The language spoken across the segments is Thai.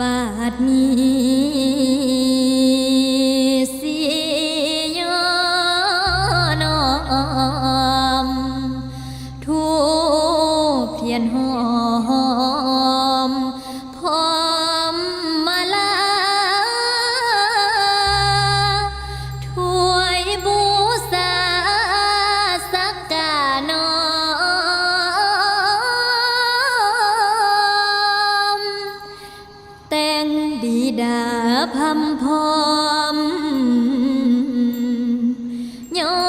บาดนี้สิยอนอมทูบเพียนหอม ดาพัมพอมย่อ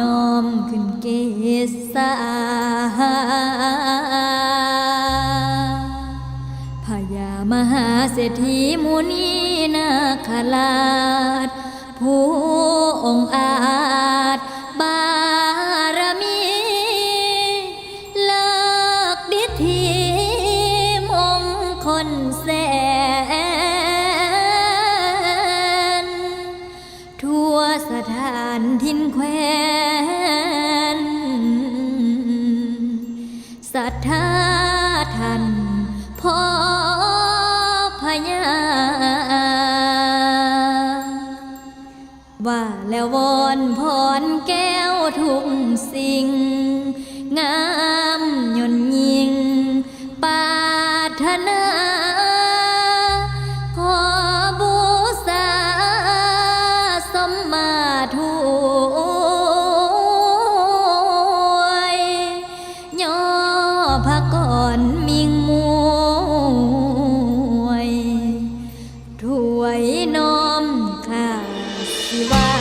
นอมขึ้นเกษาพญามหาเศรษฐีมุนีนาคราชผู้องอาจบารมีเลิกดิธีมงคลแสน สถานทินแควนศรัทธาท่านพ่อพญาว่าแล้ววอนพรแก้วทุกสิ่ง งามยนยิ ไวยน้อมค่ะสิวา